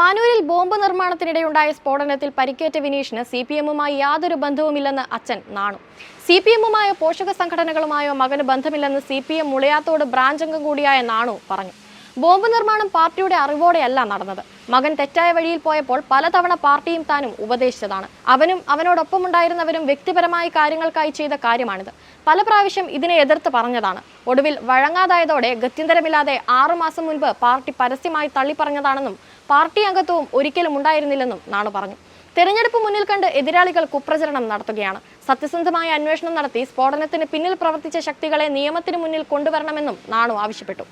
പാനൂരിൽ bomb നിർമ്മാണത്തിനിടെയുണ്ടായ സ്ഫോടനത്തിൽ പരിക്കേറ്റ വിനീഷിന് C P എമ്മുമായി യാതൊരു ബന്ധവുമില്ലെന്ന് അച്ഛൻ നാണു. സി പി എമ്മുമായോ പോഷക സംഘടനകളുമായോ മകന് ബന്ധമില്ലെന്ന് C P M Mulayathode branch അംഗം കൂടിയായ നാണു പറഞ്ഞു. ബോംബ് നിർമ്മാണം പാർട്ടിയുടെ അറിവോടെയല്ല നടന്നത്. മകൻ തെറ്റായ വഴിയിൽ പോയപ്പോൾ പലതവണ പാർട്ടിയും താനും ഉപദേശിച്ചതാണ്. അവനും അവനോടൊപ്പമുണ്ടായിരുന്നവരും വ്യക്തിപരമായ കാര്യങ്ങൾക്കായി ചെയ്ത കാര്യമാണിത്. പല പ്രാവശ്യം ഇതിനെ എതിർത്ത് പറഞ്ഞതാണ്. ഒടുവിൽ വഴങ്ങാതായതോടെ ഗത്യന്തരമില്ലാതെ ആറുമാസം മുൻപ് പാർട്ടി പരസ്യമായി തള്ളിപ്പറഞ്ഞതാണെന്നും പാർട്ടി അംഗത്വവും ഒരിക്കലും ഉണ്ടായിരുന്നില്ലെന്നും നാണു പറഞ്ഞു. തെരഞ്ഞെടുപ്പ് മുന്നിൽ കണ്ട് എതിരാളികൾ കുപ്രചരണം നടത്തുകയാണ്. സത്യസന്ധമായ അന്വേഷണം നടത്തി സ്ഫോടനത്തിന് പിന്നിൽ പ്രവർത്തിച്ച ശക്തികളെ നിയമത്തിന് മുന്നിൽ കൊണ്ടുവരണമെന്നും നാണു ആവശ്യപ്പെട്ടു.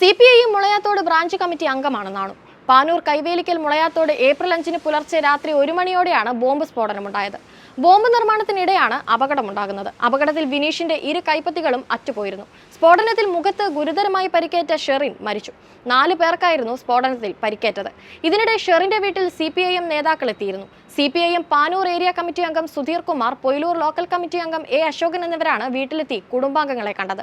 C P I Mulayathode branch committee അംഗമാണ് നാണു. പാനൂർ കൈവേലിക്കൽ മുളയാത്തോട് ഏപ്രിൽ അഞ്ചിന് പുലർച്ചെ രാത്രി ഒരു മണിയോടെയാണ് ബോംബ് സ്ഫോടനമുണ്ടായത്. ബോംബ് നിർമ്മാണത്തിനിടെയാണ് അപകടമുണ്ടാകുന്നത്. അപകടത്തിൽ വിനീഷിന്റെ ഇരു കൈപ്പത്തികളും അറ്റുപോയിരുന്നു. സ്ഫോടനത്തിൽ മുഖത്ത് ഗുരുതരമായി പരിക്കേറ്റ ഷെറിൻ മരിച്ചു. നാല് പേർക്കായിരുന്നു സ്ഫോടനത്തിൽ പരിക്കേറ്റത്. ഇതിനിടെ ഷെറിന്റെ വീട്ടിൽ സി നേതാക്കൾ എത്തിയിരുന്നു. C P I M Panoor area committee അംഗം സുധീർ കുമാർ പൊയിലൂർ ലോക്കൽ കമ്മിറ്റി അംഗം എ അശോകൻ എന്നിവരാണ് വീട്ടിലെത്തി കുടുംബാംഗങ്ങളെ കണ്ടത്.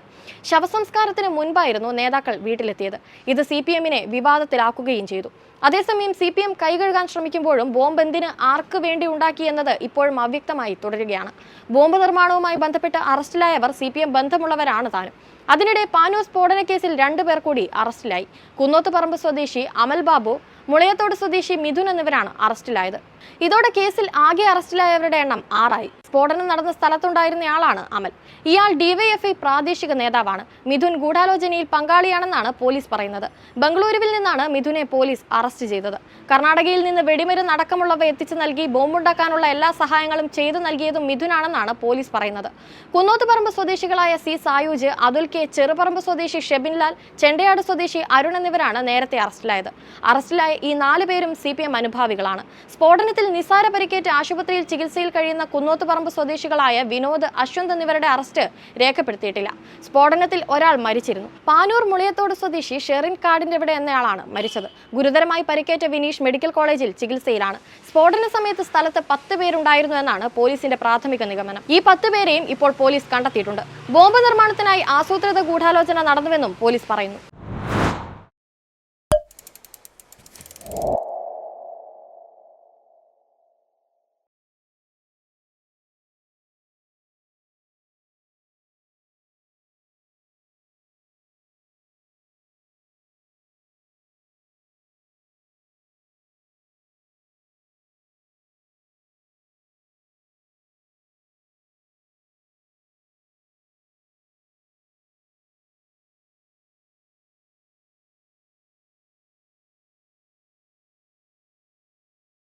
ശവസംസ്കാരത്തിന് മുൻപായിരുന്നു നേതാക്കൾ വീട്ടിലെത്തിയത്. ഇത് സി പി എമ്മിനെ വിവാദത്തിലാക്കുകയും ചെയ്തു. അതേസമയം സി പി എം കൈകഴുകാൻ ശ്രമിക്കുമ്പോഴും ബോംബ് എന്തിന് ആർക്ക് വേണ്ടി ഉണ്ടാക്കിയെന്നത് ഇപ്പോഴും അവ്യക്തമായി തുടരുകയാണ്. ബോംബ് നിർമ്മാണവുമായി ബന്ധപ്പെട്ട് അറസ്റ്റിലായവർ സി പി എം ബന്ധമുള്ളവരാണ് താനും. അതിനിടെ പാനൂർ സ്ഫോടന കേസിൽ രണ്ടുപേർ കൂടി അറസ്റ്റിലായി. കുന്നോത്തുപറമ്പ് സ്വദേശി അമൽ ബാബു മുളയത്തോട് സ്വദേശി മിഥുൻ എന്നിവരാണ് അറസ്റ്റിലായത്. ഇതോടെ കേസിൽ ആകെ അറസ്റ്റിലായവരുടെ എണ്ണം ആറായി. സ്ഫോടനം നടന്ന സ്ഥലത്തുണ്ടായിരുന്നയാളാണ് അമൽ. ഇയാൾ ഡിവൈഎഫ്ഐ പ്രാദേശിക നേതാവാണ്. മിഥുൻ ഗൂഢാലോചനയിൽ പങ്കാളിയാണെന്നാണ് പോലീസ് പറയുന്നത്. ബംഗളൂരുവിൽ നിന്നാണ് മിഥുനെ പോലീസ് അറസ്റ്റ് ചെയ്തത്. കർണാടകയിൽ നിന്ന് വെടിമരുന്ന് അടക്കമുള്ളവ എത്തിച്ചു നൽകി ബോംബുണ്ടാക്കാനുള്ള എല്ലാ സഹായങ്ങളും ചെയ്തു നൽകിയതും മിഥുനാണെന്നാണ് പോലീസ് പറയുന്നത്. കുന്നോത്തുപറമ്പ് സ്വദേശികളായ സി സായൂജ് അതുൽ കെ ചെറുപറമ്പ് സ്വദേശി ഷെബിൻലാൽ ചെണ്ടയാട് സ്വദേശി അരുൺ എന്നിവരാണ് നേരത്തെ അറസ്റ്റിലായത്. അറസ്റ്റിലായ ഈ നാല് പേരും സി പി എം അനുഭാവികളാണ്. സ്ഫോടനത്തിൽ നിസാര പരിക്കേറ്റ് ആശുപത്രിയിൽ ചികിത്സയിൽ കഴിയുന്ന കുന്നോത്തുപറമ്പ് സ്വദേശികളായ വിനോദ് അശ്വന്ത് എന്നിവരുടെ അറസ്റ്റ് രേഖപ്പെടുത്തിയിട്ടില്ല. സ്ഫോടനത്തിൽ ഒരാൾ മരിച്ചിരുന്നു. പാനൂർ മുളിയത്തോട് സ്വദേശി ഷെറിൻ കാടിന്റെ ഇവിടെ എന്നയാളാണ് മരിച്ചത്. ഗുരുതരമായി പരിക്കേറ്റ വിനീഷ് മെഡിക്കൽ കോളേജിൽ ചികിത്സയിലാണ്. സ്ഫോടന സമയത്ത് സ്ഥലത്ത് പത്ത് പേരുണ്ടായിരുന്നു എന്നാണ് പോലീസിന്റെ പ്രാഥമിക നിഗമനം. ഈ പത്ത് പേരെയും ഇപ്പോൾ പോലീസ് കണ്ടെത്തിയിട്ടുണ്ട്. ബോംബ് നിർമ്മാണത്തിനായി ആസൂത്രിത ഗൂഢാലോചന നടന്നുവെന്നും പോലീസ് പറയുന്നു.